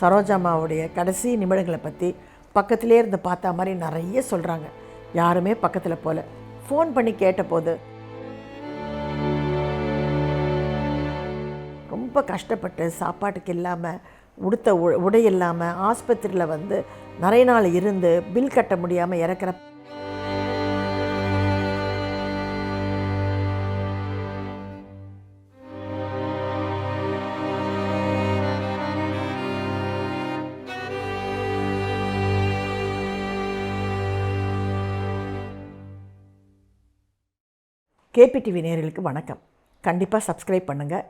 சரோஜாமாவுடைய கடைசி நிமிடங்களை பற்றி பக்கத்திலே இருந்து பார்த்தா மாதிரி நிறைய சொல்கிறாங்க யாருமே பக்கத்தில் போல. ஃபோன் பண்ணி கேட்டபோது ரொம்ப கஷ்டப்பட்டு சாப்பாட்டுக்கு இல்லாமல் உடுத்த உடை இல்லாமல் ஆஸ்பத்திரியில் வந்து நிறைய நாள் இருந்து பில் கட்ட முடியாமல் இறக்குற கேபிடிவி நேர்களுக்கு வணக்கம். கண்டிப்பாக சப்ஸ்கிரைப் பண்ணுங்கள்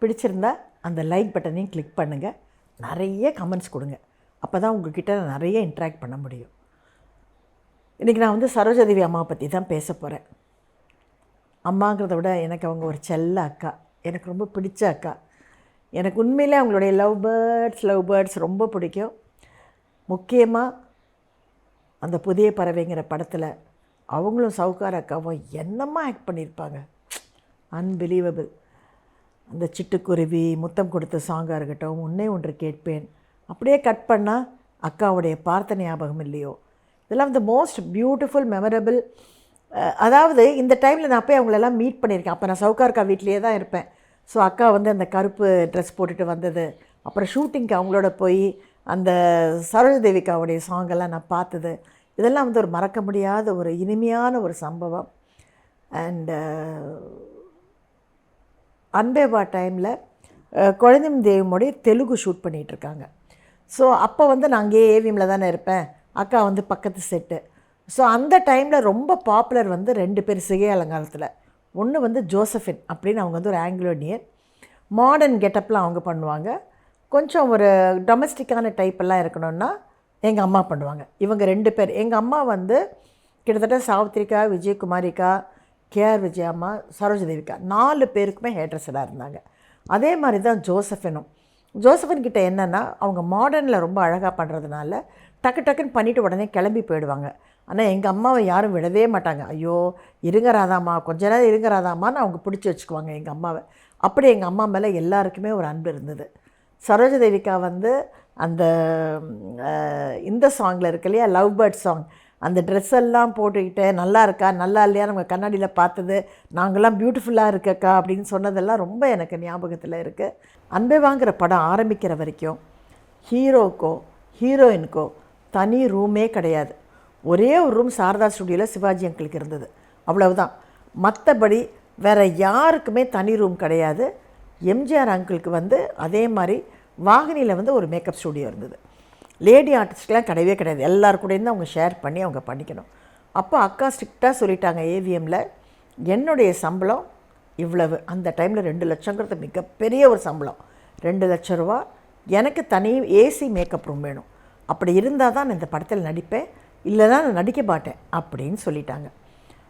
பிடிச்சிருந்தா அந்த லைக் பட்டனையும் கிளிக் பண்ணுங்கள் நிறைய கமெண்ட்ஸ் கொடுங்க. அப்போ தான் உங்கள்கிட்ட நிறைய இன்ட்ராக்ட் பண்ண முடியும். இன்றைக்கி நான் வந்து சரோஜாதேவி அம்மாவை பற்றி தான் பேச போகிறேன் அம்மாங்கிறத விட எனக்கு அவங்க ஒரு செல்ல அக்கா. எனக்கு ரொம்ப பிடிச்ச அக்கா. எனக்கு உண்மையிலே அவங்களுடைய லவ் பேர்ட்ஸ் லவ் பேர்ட்ஸ் ரொம்ப பிடிக்கும். முக்கியமாக அந்த புதிய பறவைங்கிற படத்தில் அவங்களும் சவுக்கார அக்காவும் என்னம்மா ஆக்ட் பண்ணியிருப்பாங்க? அன்பிலீவபிள் அந்த சிட்டுக்குருவி முத்தம் கொடுத்த சாங்காக இருக்கட்டும் உன்னே ஒன்று கேட்பேன். அப்படியே கட் பண்ணால் அக்காவுடைய பார்த்த ஞாபகம் இல்லையோ? இதெல்லாம் த மோஸ்ட் பியூட்டிஃபுல் மெமரபிள் அதாவது இந்த டைமில் நான் போய் அவங்களெல்லாம் மீட் பண்ணியிருக்கேன். அப்போ நான் சவுகார்க்கா அக்கா வீட்லேயே தான் இருப்பேன். ஸோ அக்கா வந்து அந்த கருப்பு ட்ரெஸ் போட்டுட்டு வந்தது. அப்புறம் ஷூட்டிங்க்கு அவங்களோட போய் அந்த சரோஜதேவிகாவுடைய சாங்கெல்லாம் நான் பார்த்தது. இதெல்லாம் வந்து ஒரு மறக்க முடியாத ஒரு இனிமையான ஒரு சம்பவம். அண்டு uh, அன்பேவா டைமில் குழந்தைம் தேவியோடைய தெலுங்கு ஷூட் பண்ணிகிட்ருக்காங்க ஸோ அப்போ வந்து நான் அங்கேயே ஏவிஎம்மில் தானே இருப்பேன். அக்கா வந்து பக்கத்து செட்டு ஸோ அந்த டைமில் ரொம்ப பாப்புலர் வந்து ரெண்டு பேர் சிகை அலங்காரத்தில். ஒன்று வந்து ஜோசஃபின் அப்படின்னு அவங்க வந்து ஒரு ஆங்கிலோனியர் மாடர்ன் கெட்டப்லாம் அவங்க பண்ணுவாங்க. கொஞ்சம் ஒரு டொமஸ்டிக்கான டைப்பெல்லாம் இருக்கணும்னா எங்கள் அம்மா பண்ணுவாங்க. இவங்க ரெண்டு பேர். எங்கள் அம்மா வந்து கிட்டத்தட்ட சாவித்ரிகா விஜயகுமாரிக்கா கேஆர் விஜயம்மா சரோஜதேவிகா நாலு பேருக்குமே ஹேட்ரஸராக இருந்தாங்க. அதே மாதிரி தான் ஜோசஃபினும். ஜோசஃபின் கிட்ட என்னென்னா அவங்க மாடர்னில் ரொம்ப அழகாக பண்ணுறதுனால டக்கு டக்குன்னு பண்ணிவிட்டு உடனே கிளம்பி போயிடுவாங்க. ஆனால் எங்கள் அம்மாவை யாரும் விடவே மாட்டாங்க. ஐயோ இருங்க ராதாம்மா கொஞ்ச நேரம் இருங்க அவங்க பிடிச்சி வச்சுக்குவாங்க எங்கள் அம்மாவை. அப்படி எங்கள் அம்மா மேலே எல்லாருக்குமே ஒரு அன்பு இருந்தது. சரோஜதேவிகா வந்து அந்த இந்த சாங்கில் இருக்கு இல்லையா லவ் பேர்ட் சாங் அந்த ட்ரெஸ் எல்லாம் போட்டுக்கிட்டு நல்லா இருக்கா? நல்லா இல்லையா? நம்ம கண்ணாடியில் பார்த்தது நாங்கள்லாம் பியூட்டிஃபுல்லாக இருக்கக்கா? அப்படின்னு சொன்னதெல்லாம் ரொம்ப எனக்கு ஞாபகத்தில் இருக்குது அன்பே வாங்குகிற படம் ஆரம்பிக்கிற வரைக்கும் ஹீரோக்கோ ஹீரோயினுக்கோ தனி ரூமே கிடையாது. ஒரே ஒரு ரூம் சாரதா ஸ்டுடியோவில் சிவாஜி அங்கிளுக்கு இருந்தது. அவ்வளவுதான். மற்றபடி வேறு யாருக்குமே தனி ரூம் கிடையாது. எம்ஜிஆர் அங்கிளுக்கு வந்து அதே மாதிரி வாகினியில் வந்து ஒரு மேக்கப் ஸ்டுடியோ இருந்தது. லேடி ஆர்டிஸ்ட்லாம் கிடையவே கிடையாது. எல்லார் தான் அவங்க ஷேர் பண்ணி அவங்க பண்ணிக்கணும். அப்போ அக்கா ஸ்ட்ரிக்டாக சொல்லிட்டாங்க ஏவிஎம்மில் என்னுடைய சம்பளம் இவ்வளவு. அந்த டைமில் ரெண்டு லட்சங்கிறது மிகப்பெரிய ஒரு சம்பளம். ரெண்டு லட்ச ரூபா எனக்கு தனி ஏசி மேக்கப் ரூம் வேணும். அப்படி இருந்தால் தான் நான் இந்த படத்தில் நடிப்பேன். இல்லைனா நான் நடிக்க மாட்டேன். அப்படின்னு சொல்லிட்டாங்க.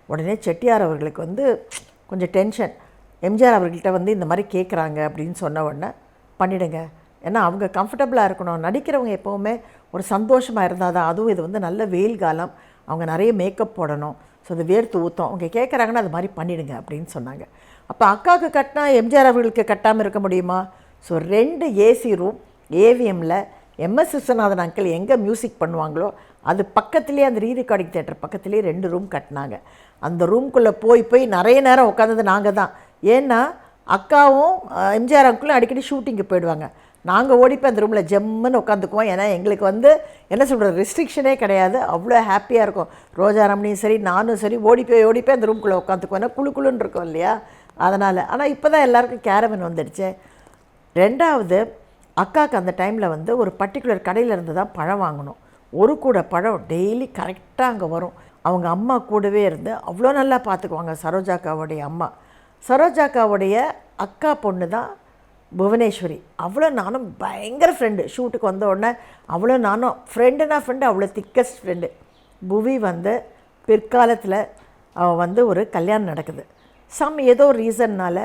உடனே செட்டியார் அவர்களுக்கு வந்து கொஞ்சம் டென்ஷன் எம்ஜிஆர் அவர்கள்ட்ட வந்து இந்த மாதிரி கேட்குறாங்க அப்படின்னு சொன்ன உடனே பண்ணிடுங்க. ஏன்னா அவங்க கம்ஃபர்டபுளாக இருக்கணும். நடிக்கிறவங்க எப்போவுமே ஒரு சந்தோஷமாக இருந்தால் தான். அதுவும் இது வந்து நல்ல வெயில் காலம். அவங்க நிறைய மேக்கப் போடணும். ஸோ அது வேர்த்து ஊற்றும் அவங்க கேட்குறாங்கன்னா அது மாதிரி பண்ணிடுங்க அப்படின்னு சொன்னாங்க. அப்போ அக்காவுக்கு கட்டினா எம்ஜிஆர் அவர்களுக்கு கட்டாமல் இருக்க முடியுமா? ஸோ ரெண்டு ஏசி ரூம் ஏவிஎம்மில் எம்எஸ் விஸ்வநாதன் அங்கிள் எங்கே மியூசிக் பண்ணுவாங்களோ அது பக்கத்துலேயே அந்த ரீ ரெக்கார்டிங் தேட்டர் பக்கத்துலேயே ரெண்டு ரூம் கட்டினாங்க. அந்த ரூம்குள்ளே போய் போய் நிறைய நேரம் உட்காந்தது நாங்கள் தான். ஏன்னா அக்காவும் எம்ஜிஆர் அங்கிளும் அடிக்கடி ஷூட்டிங்கு போயிடுவாங்க. நாங்கள் ஓடிப்போய் அந்த ரூமில் ஜம்முன்னு உட்காந்துக்குவோம். ஏன்னா எங்களுக்கு வந்து என்ன சொல்கிறது ரெஸ்ட்ரிக்ஷனே கிடையாது. அவ்வளோ ஹாப்பியாக இருக்கும். ரோஜா ரமணியும் சரி நானும் சரி ஓடி போய் ஓடி போய் அந்த ரூம்குள்ளே உட்காந்துக்குவோம். ஏன்னா குளு குளுன்னு இருக்கும் இல்லையா? அதனால். ஆனால் இப்போ தான் எல்லாருக்கும் கேரவன் வந்துடுச்சே. ரெண்டாவது அக்காவுக்கு அந்த டைமில் வந்து ஒரு பர்டிகுலர் கடையில் இருந்து தான் பழம் வாங்கணும். ஒரு கூட பழம் டெய்லி கரெக்டாக அங்கே வரும். அவங்க அம்மா கூடவே இருந்து அவ்வளோ நல்லா பார்த்துக்குவாங்க சரோஜாக்காவுடைய அம்மா. சரோஜாக்காவுடைய அக்கா பொண்ணு தான் புவனேஸ்வரி. அவ்வளோ நானும் பயங்கர ஃப்ரெண்டு ஷூட்டுக்கு வந்த உடனே அவ்வளோ நானும் ஃப்ரெண்டுனா ஃப்ரெண்டு அவ்வளோ திக்கஸ்ட் ஃப்ரெண்டு புவி வந்து பிற்காலத்தில் அவள் வந்து ஒரு கல்யாணம் நடக்குது. சம் ஏதோ ஒரு ரீசன்னால்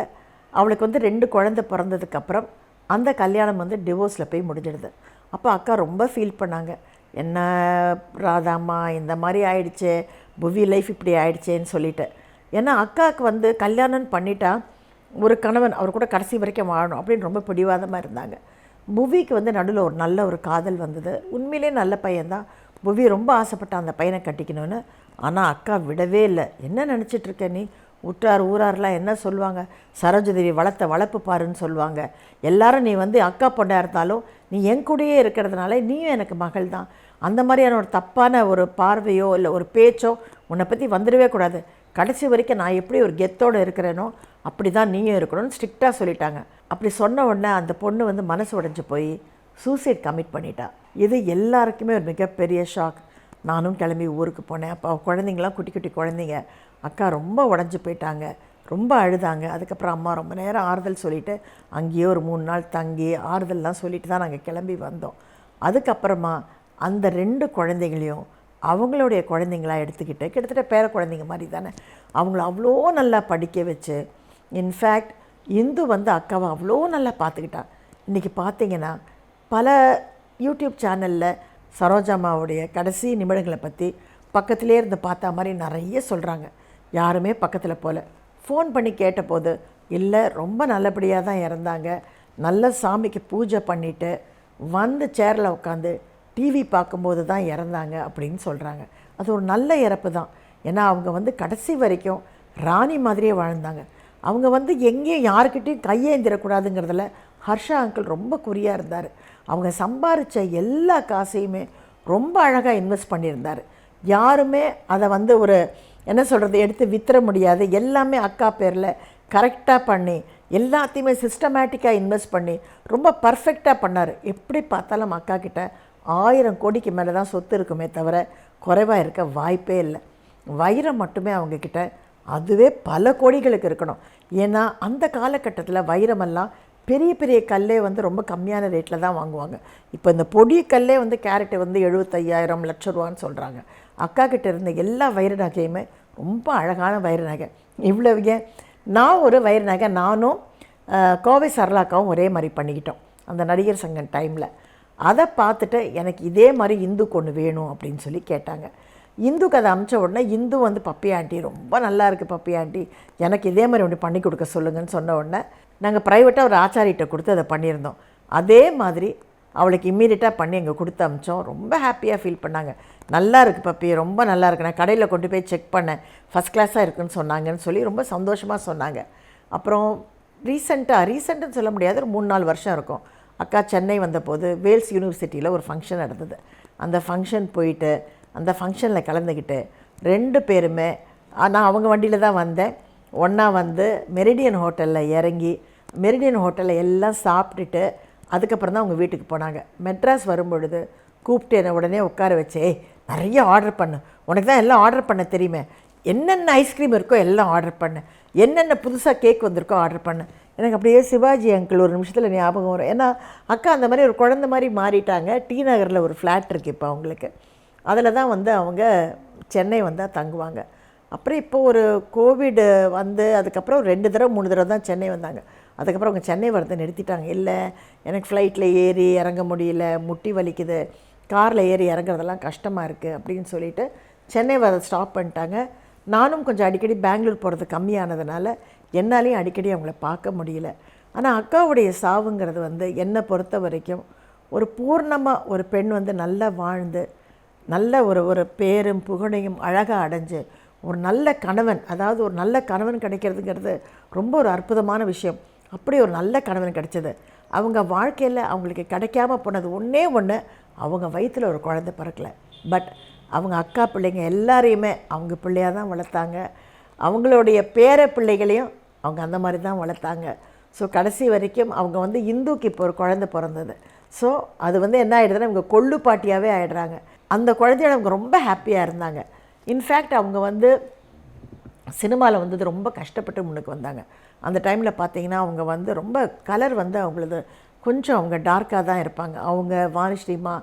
அவளுக்கு வந்து ரெண்டு குழந்தை பிறந்ததுக்கப்புறம் அந்த கல்யாணம் வந்து டிவோர்ஸில் போய் முடிஞ்சிடுது. அப்போ அக்கா ரொம்ப ஃபீல் பண்ணாங்க. என்ன ராதாம்மா இந்த மாதிரி ஆயிடுச்சு புவி லைஃப் இப்படி ஆயிடுச்சேன்னு சொல்லிட்டு. ஏன்னா அக்காவுக்கு வந்து கல்யாணம்னு பண்ணிட்டா ஒரு கணவன் அவர் கூட கடைசி வரைக்கும் வாழணும் அப்படின்னு ரொம்ப பிடிவாதமாக இருந்தாங்க. புவிக்கு வந்து நடுவில் ஒரு நல்ல ஒரு காதல் வந்தது. உண்மையிலே நல்ல பையன்தான். புவி ரொம்ப ஆசைப்பட்டான் அந்த பையனை கட்டிக்கணும்னு. ஆனால் அக்கா விடவே இல்லை. என்ன நினச்சிட்டு இருக்க நீ? உற்றார் ஊரார்லாம் என்ன சொல்லுவாங்க? சரோஜதேவி வளர்த்த வளர்ப்பு பாருன்னு சொல்லுவாங்க. எல்லாரும் நீ வந்து அக்கா பொண்ணாக இருந்தாலும் நீ என் கூடயே இருக்கிறதுனால நீயும் எனக்கு மகள் தான் அந்த மாதிரியான ஒரு தப்பான ஒரு பார்வையோ இல்லை ஒரு பேச்சோ உன்னை பற்றி வந்துடவே கூடாது. கடைசி வரைக்கும் நான் எப்படி ஒரு கெத்தோடு இருக்கிறேனோ அப்படி தான் நீயும் இருக்கணும்னு ஸ்ட்ரிக்டாக சொல்லிட்டாங்க. அப்படி சொன்ன உடனே அந்த பொண்ணு வந்து மனசு உடஞ்சி போய் சூசைட் கமிட் பண்ணிட்டா. இது எல்லாருக்குமே ஒரு மிகப்பெரிய ஷாக் நானும் கிளம்பி ஊருக்கு போனேன். அப்போ குழந்தைங்களாம் குட்டி குட்டி குழந்தைங்க. அக்கா ரொம்ப உடஞ்சி போயிட்டாங்க. ரொம்ப அழுதாங்க. அதுக்கப்புறம் அம்மா ரொம்ப நேரம் ஆறுதல் சொல்லிவிட்டு அங்கேயே ஒரு மூணு நாள் தங்கி ஆறுதல்லாம் சொல்லிட்டு தான் நாங்கள் கிளம்பி வந்தோம். அதுக்கப்புறமா அந்த ரெண்டு குழந்தைகளையும் அவங்களுடைய குழந்தைங்களா எடுத்துக்கிட்டு கிட்டத்தட்ட பேர குழந்தைங்க மாதிரி தானே. அவங்கள அவ்வளோ நல்லா படிக்க வச்சு இன்ஃபேக்ட் இந்து வந்து அக்காவை அவ்வளோ நல்லா பார்த்துக்கிட்டா. இன்றைக்கி பார்த்தீங்கன்னா பல யூடியூப் சேனலில் சரோஜாமாவுடைய கடைசி நிமிடங்களை பற்றி பக்கத்திலே இருந்து பார்த்தா மாதிரி நிறைய சொல்கிறாங்க யாருமே பக்கத்தில் போல். ஃபோன் பண்ணி கேட்டபோது இல்லை ரொம்ப நல்லபடியாக தான் இறந்தாங்க. நல்ல சாமிக்கு பூஜை பண்ணிவிட்டு வந்து சேரில் உட்காந்து டிவி பார்க்கும்போது தான் இறந்தாங்க அப்படின்னு சொல்கிறாங்க அது ஒரு நல்ல இறப்பு தான். ஏன்னா அவங்க வந்து கடைசி வரைக்கும் ராணி மாதிரியே வாழ்ந்தாங்க. அவங்க வந்து எங்கேயும் யாருக்கிட்டையும் கையேந்திரக்கூடாதுங்கிறதுல ஹர்ஷா அங்கிள் ரொம்ப குறியாக இருந்தார். அவங்க சம்பாரித்த எல்லா காசையுமே ரொம்ப அழகாக இன்வெஸ்ட் பண்ணியிருந்தார். யாருமே அதை வந்து ஒரு என்ன சொல்கிறது எடுத்து வித்துற முடியாது. எல்லாமே அக்கா பேரில் கரெக்டாக பண்ணி எல்லாத்தையுமே சிஸ்டமேட்டிக்காக இன்வெஸ்ட் பண்ணி ரொம்ப பர்ஃபெக்டாக பண்ணார். எப்படி பார்த்தாலும் அக்கா கிட்ட ஆயிரம் கோடிக்கு மேலே தான் சொத்து இருக்குமே தவிர குறைவாக இருக்க வாய்ப்பே இல்லை. வைரம் மட்டுமே அவங்கக்கிட்ட அதுவே பல கோடிகளுக்கு இருக்கணும். ஏன்னா அந்த காலகட்டத்தில் வைரமெல்லாம் பெரிய பெரிய கல்லே வந்து ரொம்ப கம்மியான ரேட்டில் தான் வாங்குவாங்க. இப்போ இந்த பொடி கல்லே வந்து கேரட்டு வந்து எழுபத்தையாயிரம் லட்ச ரூபான்னு சொல்கிறாங்க அக்கா கிட்ட இருந்த எல்லா வைர நகையுமே ரொம்ப அழகான வைர நகை. இவ்வளோ ஏன்? நான் ஒரு வைர நகை நானும் கோவை சரளாக்காவும் ஒரே மாதிரி பண்ணிக்கிட்டோம். அந்த நடிகர் சங்கம் டைமில் அதை பார்த்துட்டு எனக்கு இதே மாதிரி இந்துக்கு ஒன்று வேணும் அப்படின்னு சொல்லி கேட்டாங்க. இந்துக்கு அதை அமிச்ச உடனே இந்து வந்து பப்பி ஆண்டி ரொம்ப நல்லா இருக்குது பப்பி ஆண்டி. எனக்கு இதே மாதிரி ஒன்று பண்ணி கொடுக்க சொல்லுங்கன்னு சொன்ன உடனே நாங்கள் ப்ரைவேட்டாக ஒரு ஆச்சாரிகிட்ட கொடுத்து அதை பண்ணியிருந்தோம். அதே மாதிரி அவளுக்கு இம்மீடியட்டாக பண்ணி எங்கள் கொடுத்து அமிச்சோம். ரொம்ப ஹாப்பியாக ஃபீல் பண்ணாங்க. நல்லா இருக்குது பப்பி ரொம்ப நல்லா இருக்கு. நான் கடையில் கொண்டு போய் செக் பண்ணேன். ஃபஸ்ட் கிளாஸாக இருக்குன்னு சொன்னாங்கன்னு சொல்லி ரொம்ப சந்தோஷமாக சொன்னாங்க. அப்புறம் ரீசெண்டாக ரீசெண்ட்டுன்னு சொல்ல முடியாது. ஒரு மூணு நாலு வருஷம் இருக்கும். அக்கா சென்னை வந்தபோது வேல்ஸ் யூனிவர்சிட்டியில் ஒரு ஃபங்க்ஷன் நடந்தது. அந்த ஃபங்க்ஷன் போயிட்டு அந்த ஃபங்க்ஷனில் கலந்துக்கிட்டு ரெண்டு பேருமே நான் அவங்க வண்டியில் தான் வந்தேன். ஒன்றா வந்து மெரிடியன் ஹோட்டலில் இறங்கி மெரிடியன் ஹோட்டலில் எல்லாம் சாப்பிட்டுட்டு அதுக்கப்புறம் தான் அவங்க வீட்டுக்கு போனாங்க. மெட்ராஸ் வரும்பொழுது கூப்பிட்டு என்னை உடனே உட்கார வச்சே நிறைய ஆர்டர் பண்ணு. உனக்கு தான் எல்லாம் ஆர்டர் பண்ண தெரியுமே. என்னென்ன ஐஸ்கிரீம் இருக்கோ எல்லாம் ஆர்டர் பண்ணு. என்னென்ன புதுசாக கேக் வந்திருக்கோ ஆர்டர் பண்ணு. எனக்கு அப்படியே சிவாஜி அங்கிள் ஒரு நிமிஷத்தில் ஞாபகம் வரும். ஏன்னா அக்கா அந்த மாதிரி ஒரு குழந்தை மாதிரி மாறிட்டாங்க. டி நகரில் ஒரு ஃப்ளாட் இருக்குது இப்போ அவங்களுக்கு. அதில் தான் வந்து அவங்க சென்னை வந்தால் தங்குவாங்க. அப்புறம் இப்போ ஒரு கோவிடு வந்து அதுக்கப்புறம் ரெண்டு தடவை மூணு தடவை தான் சென்னை வந்தாங்க. அதுக்கப்புறம் அவங்க சென்னை வரதை நிறுத்திட்டாங்க. இல்லை எனக்கு ஃப்ளைட்டில் ஏறி இறங்க முடியல முட்டி வலிக்குது காரில் ஏறி இறங்குறதெல்லாம் கஷ்டமாக இருக்குது அப்படின்னு சொல்லிட்டு சென்னை வர ஸ்டாப் பண்ணிட்டாங்க. நானும் கொஞ்சம் அடிக்கடி பெங்களூர் போகிறது கம்மியானதுனால என்னாலையும் அடிக்கடி அவங்கள பார்க்க முடியல. ஆனால் அக்காவுடைய சாவுங்கிறது வந்து என்னை பொறுத்த வரைக்கும் ஒரு பூர்ணமாக ஒரு பெண் வந்து நல்லா வாழ்ந்து நல்ல ஒரு ஒரு பேரும் புகழையும் அழகாக அடைஞ்சு ஒரு நல்ல கணவன் அதாவது ஒரு நல்ல கணவன் கிடைக்கிறதுங்கிறது ரொம்ப ஒரு அற்புதமான விஷயம். அப்படி ஒரு நல்ல கணவன் கிடைச்சது. அவங்க வாழ்க்கையில் அவங்களுக்கு கிடைக்காம போனது ஒன்றே ஒன்று அவங்க வயிற்றில் ஒரு குழந்தை பிறக்கல. பட் அவங்க அக்கா பிள்ளைங்க எல்லாரையுமே அவங்க பிள்ளையாக தான் வளர்த்தாங்க. அவங்களுடைய பேர பிள்ளைகளையும் அவங்க அந்த மாதிரி தான் வளர்த்தாங்க. ஸோ கடைசி வரைக்கும் அவங்க வந்து இந்துக்கு இப்போ ஒரு குழந்தை பிறந்தது. ஸோ அது வந்து என்ன ஆகிடுதுன்னா இவங்க கொள்ளு பாட்டியாகவே ஆயிடுறாங்க. அந்த குழந்தையோட அவங்க ரொம்ப ஹாப்பியாக இருந்தாங்க. இன்ஃபேக்ட் அவங்க வந்து சினிமாவில் வந்தது ரொம்ப கஷ்டப்பட்டு முன்னுக்கு வந்தாங்க. அந்த டைமில் பார்த்தீங்கன்னா அவங்க வந்து ரொம்ப கலர் வந்து அவங்களது கொஞ்சம் அவங்க டார்க்காக தான் இருப்பாங்க. அவங்க வாணிஸ்ரீமா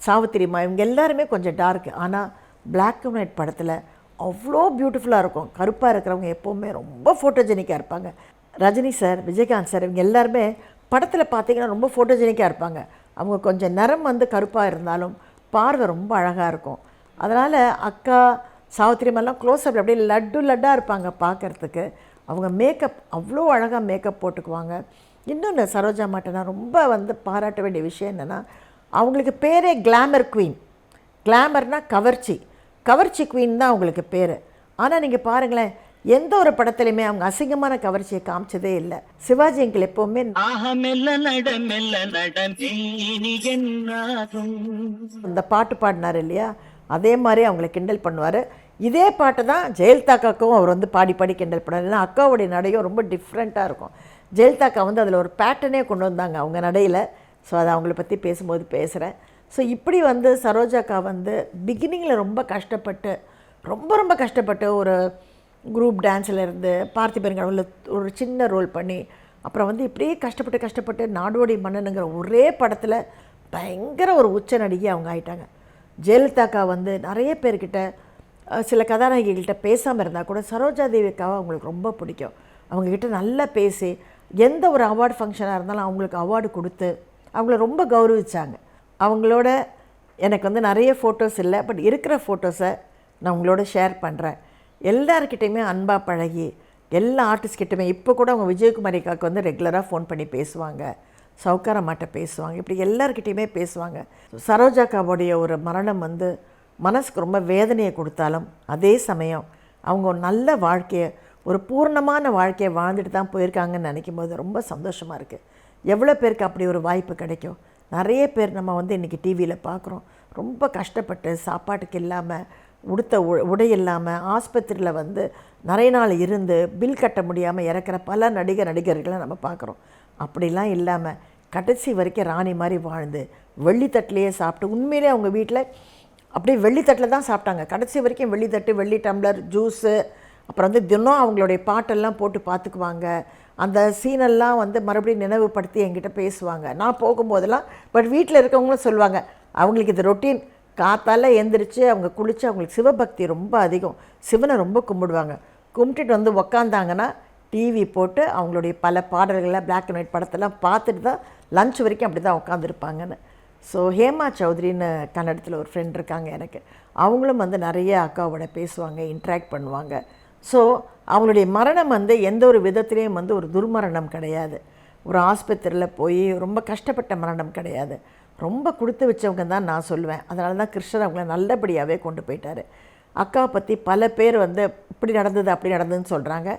சாவித்திரிமா இவங்க எல்லாருமே கொஞ்சம் டார்க் ஆனால் பிளாக் அண்ட் ஒயிட் படத்தில் அவ்வளோ பியூட்டிஃபுல்லாக இருக்கும். கருப்பாக இருக்கிறவங்க எப்போவுமே ரொம்ப ஃபோட்டோஜெனிக்காக இருப்பாங்க. ரஜினி சார் விஜயகாந்த் சார் இவங்க எல்லாருமே படத்தில் பார்த்தீங்கன்னா ரொம்ப ஃபோட்டோஜெனிக்காக இருப்பாங்க. அவங்க கொஞ்சம் நிறம் வந்து கருப்பாக இருந்தாலும் பார்வை ரொம்ப அழகாக இருக்கும். அதனால் அக்கா சாவித்திரிமெல்லாம் க்ளோஸ் அப் அப்படியே லட்டு லட்டாக இருப்பாங்க பார்க்கறதுக்கு அவங்க மேக்கப் அவ்வளோ அழகாக மேக்கப் போட்டுக்குவாங்க. இன்னொன்று சரோஜா மாட்டை ரொம்ப வந்து பாராட்ட வேண்டிய விஷயம் என்னென்னா அவங்களுக்கு பேரே கிளாமர் குவீன் கிளாமர்னால் கவர்ச்சி. கவர்ச்சி குவீன் தான் அவங்களுக்கு பேர். ஆனால் நீங்கள் பாருங்களேன் எந்த ஒரு படத்துலையுமே அவங்க அசிங்கமான கவர்ச்சியை காமிச்சதே இல்லை. சிவாஜி எங்கள் எப்போவுமே அந்த பாட்டு பாடினார் இல்லையா? அதே மாதிரி அவங்கள கிண்டல் பண்ணுவார். இதே பாட்டு தான் ஜெயலலிதா அக்காவுக்கும் அவர் வந்து பாடி பாடி கிண்டல் பண்ணார் ஏன்னா அக்காவுடைய நடையும் ரொம்ப டிஃப்ரெண்ட்டாக இருக்கும். ஜெயலலிதா அக்கா வந்து அதில் ஒரு பேட்டர்னே கொண்டு வந்தாங்க அவங்க நடையில். ஸோ அதை அவங்கள பற்றி பேசும்போது பேசுகிறேன் ஸோ இப்படி வந்து சரோஜா அக்கா வந்து பிகினிங்கில் ரொம்ப கஷ்டப்பட்டு ரொம்ப ரொம்ப கஷ்டப்பட்டு ஒரு குரூப் டான்ஸில் இருந்து பார்த்திபன் கடவுளில் ஒரு சின்ன ரோல் பண்ணி அப்புறம் வந்து இப்படியே கஷ்டப்பட்டு கஷ்டப்பட்டு நாடோடி மன்னனுங்கிற ஒரே படத்தில் பயங்கர ஒரு உச்ச நடிகை அவங்க ஆயிட்டாங்க. ஜெயலலிதாக்கா வந்து நிறைய பேர்கிட்ட சில கதாநாயகிகள்கிட்ட பேசாமல் இருந்தால் கூட சரோஜா தேவிக்காவை அவங்களுக்கு ரொம்ப பிடிக்கும். அவங்கக்கிட்ட நல்லா பேசி எந்த ஒரு அவார்டு ஃபங்க்ஷனாக இருந்தாலும் அவங்களுக்கு அவார்டு கொடுத்து அவங்கள ரொம்ப கௌரவிச்சாங்க. அவங்களோட எனக்கு வந்து நிறைய ஃபோட்டோஸ் இல்லை பட் இருக்கிற ஃபோட்டோஸை நான் உங்களோட ஷேர் பண்ணுறேன் எல்லாருக்கிட்டையுமே அன்பாக பழகி எல்லா ஆர்டிஸ்ட்கிட்டையுமே இப்போ கூட அவங்க விஜயகுமாரி அக்காவுக்கு வந்து ரெகுலராக ஃபோன் பண்ணி பேசுவாங்க. சவுக்காரமாட்ட பேசுவாங்க இப்படி எல்லாருக்கிட்டையுமே பேசுவாங்க. சரோஜாக்காவுடைய ஒரு மரணம் வந்து மனசுக்கு ரொம்ப வேதனையை கொடுத்தாலும் அதே சமயம் அவங்க ஒரு நல்ல வாழ்க்கையை ஒரு பூர்ணமான வாழ்க்கையை வாழ்ந்துட்டு தான் போயிருக்காங்கன்னு நினைக்கும் போது ரொம்ப சந்தோஷமாக இருக்குது எவ்வளோ பேருக்கு அப்படி ஒரு வாய்ப்பு கிடைக்கும்? நிறைய பேர் நம்ம வந்து இன்றைக்கி டிவியில் பார்க்குறோம். ரொம்ப கஷ்டப்பட்டு சாப்பாட்டுக்கு இல்லாமல் உடுத்த உ- உடை இல்லாமல் ஆஸ்பத்திரியில் வந்து நிறைய நாள் இருந்து பில் கட்ட முடியாமல் இறக்குற பல நடிகர் நடிகர்களை நம்ம பார்க்குறோம். அப்படிலாம் இல்லாமல் கடைசி வரைக்கும் ராணி மாதிரி வாழ்ந்து வெள்ளித்தட்டிலேயே சாப்பிட்டு உண்மையிலே அவங்க வீட்டில் அப்படியே வெள்ளித்தட்டில் தான் சாப்பிட்டாங்க. கடைசி வரைக்கும் வெள்ளித்தட்டு வெள்ளி டம்ளர் ஜூஸு அப்புறம் வந்து தினம் அவங்களுடைய பாட்டெல்லாம் போட்டு பார்த்துக்குவாங்க. அந்த சீனெல்லாம் வந்து மறுபடியும் நினைவுபடுத்தி என்கிட்ட பேசுவாங்க. நான் போகும்போதெல்லாம் பட் வீட்டில் இருக்கவங்களும் சொல்லுவாங்க அவங்களுக்கு இது ரொட்டீன். காத்தால் எந்திரிச்சு அவங்க குளித்து அவங்களுக்கு சிவபக்தி ரொம்ப அதிகம். சிவனை ரொம்ப கும்பிடுவாங்க. கும்பிட்டுட்டு வந்து உக்காந்தாங்கன்னா டிவி போட்டு அவங்களுடைய பல பாடல்களை பிளாக் அண்ட் ஒயிட் படத்தெல்லாம் பார்த்துட்டு தான் லஞ்ச் வரைக்கும் அப்படி தான் உட்காந்துருப்பாங்கன்னு ஸோ ஹேமா சௌத்ரின்னு கன்னடத்தில் ஒரு ஃப்ரெண்ட் இருக்காங்க எனக்கு. அவங்களும் வந்து நிறைய அக்காவோட பேசுவாங்க இன்ட்ராக்ட் பண்ணுவாங்க. ஸோ அவங்களுடைய மரணம் வந்து எந்த ஒரு விதத்துலேயும் வந்து ஒரு துர்மரணம் கிடையாது. ஒரு ஆஸ்பத்திரியில் போய் ரொம்ப கஷ்டப்பட்ட மரணம் கிடையாது. ரொம்ப கொடுத்து வச்சவங்க தான் நான் சொல்லுவேன். அதனால தான் கிருஷ்ணர் அவங்கள நல்லபடியாகவே கொண்டு போயிட்டாரு. அக்கா பற்றி பல பேர் வந்து இப்படி நடந்தது அப்படி நடந்ததுன்னு சொல்கிறாங்க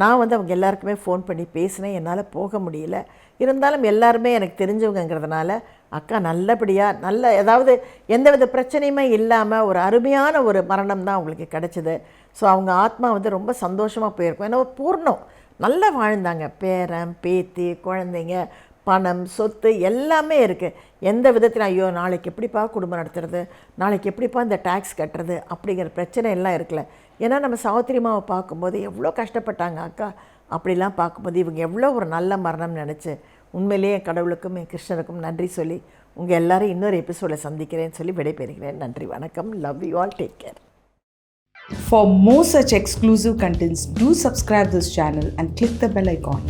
நான் வந்து அவங்க எல்லாருக்குமே ஃபோன் பண்ணி பேசினேன். என்னால் போக முடியல. இருந்தாலும் எல்லாருமே எனக்கு தெரிஞ்சவங்கங்கிறதுனால அக்கா நல்லபடியாக நல்ல ஏதாவது எந்தவித பிரச்சனையுமே இல்லாமல் ஒரு அருமையான ஒரு மரணம் தான் அவங்களுக்கு கிடச்சிது. ஸோ அவங்க ஆத்மா வந்து ரொம்ப சந்தோஷமாக போயிருக்கும். ஏன்னா ஒரு பூர்ணம். நல்லா வாழ்ந்தாங்க. பேரன் பேத்தி குழந்தைங்க பணம் சொத்து எல்லாமே இருக்குது எந்த விதத்தில் ஐயோ நாளைக்கு எப்படிப்பா குடும்பம் நடத்துறது? நாளைக்கு எப்படிப்பா இந்த டேக்ஸ் கட்டுறது? அப்படிங்கிற பிரச்சனை எல்லாம் இருக்குல்ல. ஏன்னா நம்ம சாவித்திரிமாவை பார்க்கும்போது எவ்வளோ கஷ்டப்பட்டாங்க அக்கா. அப்படிலாம் பார்க்கும்போது இவங்க எவ்வளோ ஒரு நல்ல மரணம் நினச்சி உண்மையிலேயே என் கடவுளுக்கும் என் கிருஷ்ணனுக்கும் நன்றி சொல்லி உங்கள் எல்லாரும் இன்னொரு எபிசோடில் சந்திக்கிறேன்னு சொல்லி விடைபெறுகிறேன். நன்றி வணக்கம். Love you all take care For more such exclusive contents, do subscribe this channel and click the bell icon.